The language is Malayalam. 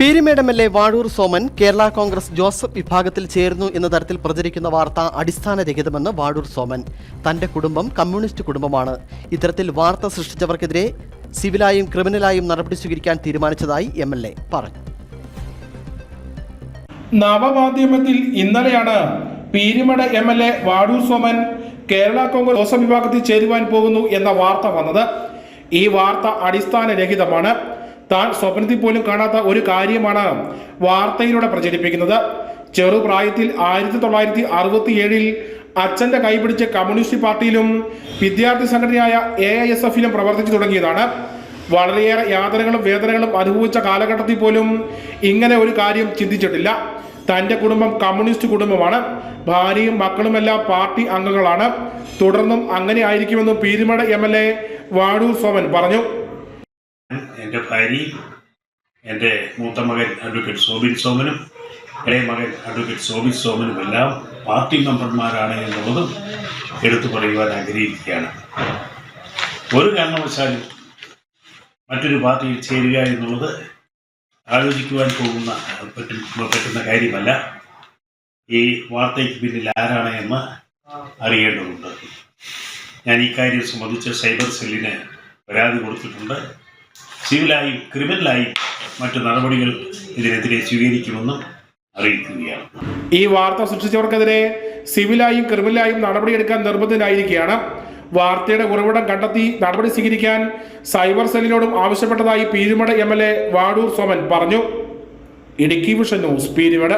Peermade M L A Vazhoor Soman Kerala Congress Joseph വിഭാഗത്തിൽ ചേർന്നു എന്ന തരത്തിൽ പ്രചരിക്കുന്ന വാർത്ത അടിസ്ഥാനരഹിതമെന്ന് വാഴൂർ സോമൻ. തന്റെ കുടുംബം കമ്മ്യൂണിസ്റ്റ് കുടുംബമാണ്. ഇത്തരത്തിൽ വാർത്ത സൃഷ്ടിച്ചവർക്കെതിരെ സിവിലായും ക്രിമിനലായും നടപടി സ്വീകരിക്കാൻ തീരുമാനിച്ചതായി എം എൽ എ പറഞ്ഞു. നവമാധ്യമത്തിൽ ഇന്നലെയാണ് Peermade M L A Vazhoor Soman Kerala Congress Joseph വിഭാഗത്തിൽ ചേരുവാൻ പോകുന്നു എന്ന വാർത്ത വന്നത്. ഈ വാർത്ത അടിസ്ഥാനരഹിതമാണ്. താൻ സ്വപ്നത്തിൽ പോലും കാണാത്ത ഒരു കാര്യമാണ് വാർത്തയിലൂടെ പ്രചരിപ്പിക്കുന്നത്. ചെറുപ്രായത്തിൽ ആയിരത്തി തൊള്ളായിരത്തി അറുപത്തി ഏഴിൽ അച്ഛന്റെ കൈപിടിച്ച കമ്മ്യൂണിസ്റ്റ് പാർട്ടിയിലും വിദ്യാർത്ഥി സംഘടനയായ എ ഐ എസ് എഫിലും പ്രവർത്തിച്ചു തുടങ്ങിയതാണ്. വളരെയേറെ യാതനകളും വേദനകളും അനുഭവിച്ച കാലഘട്ടത്തിൽ പോലും ഇങ്ങനെ ഒരു കാര്യം ചിന്തിച്ചിട്ടില്ല. തന്റെ കുടുംബം കമ്മ്യൂണിസ്റ്റ് കുടുംബമാണ്. ഭാര്യയും മക്കളുമെല്ലാം പാർട്ടി അംഗങ്ങളാണ്. തുടർന്നും അങ്ങനെ ആയിരിക്കുമെന്നും Peermade M L A Soman പറഞ്ഞു. എന്റെ ഭാര്യയും എന്റെ മൂത്ത മകൻ അഡ്വക്കേറ്റ് സോബിൻ സോമനും ഇളയ മകൻ അഡ്വക്കേറ്റ് സോബിൻ സോമനും എല്ലാം പാർട്ടി മെമ്പർമാരാണ് എന്നുള്ളതും എടുത്തു പറയുവാൻ ആഗ്രഹിക്കുകയാണ്. ഒരു കാരണവശാലും മറ്റൊരു പാർട്ടിയിൽ ചേരുക എന്നുള്ളത് ആലോചിക്കുവാൻ പോകുന്ന പറ്റും പറ്റുന്ന കാര്യമല്ല. ഈ വാർത്തയ്ക്ക് പിന്നിൽ ആരാണ് എന്ന് അറിയേണ്ടതുണ്ട്. ഞാൻ ഈ കാര്യം സംബന്ധിച്ച് സൈബർ സെല്ലിന് പരാതി കൊടുത്തിട്ടുണ്ട്. സിവിലായും ക്രിമിനലായും മറ്റു നടപടികൾ ഇതിനെതിരെ സ്വീകരിക്കുമെന്നും അറിയിക്കുകയാണ്. ഈ വാർത്ത സൃഷ്ടിച്ചവർക്കെതിരെ സിവിലായും ക്രിമിനലായും നടപടിയെടുക്കാൻ നിർബന്ധിതനായിരിക്കുകയാണ്. വാർത്തയുടെ ഉറവിടം കണ്ടെത്തി നടപടി സ്വീകരിക്കാൻ സൈബർ സെല്ലിനോടും ആവശ്യപ്പെട്ടതായി Peermade M L A Vazhoor Soman പറഞ്ഞു. Idukki vision news Peermade.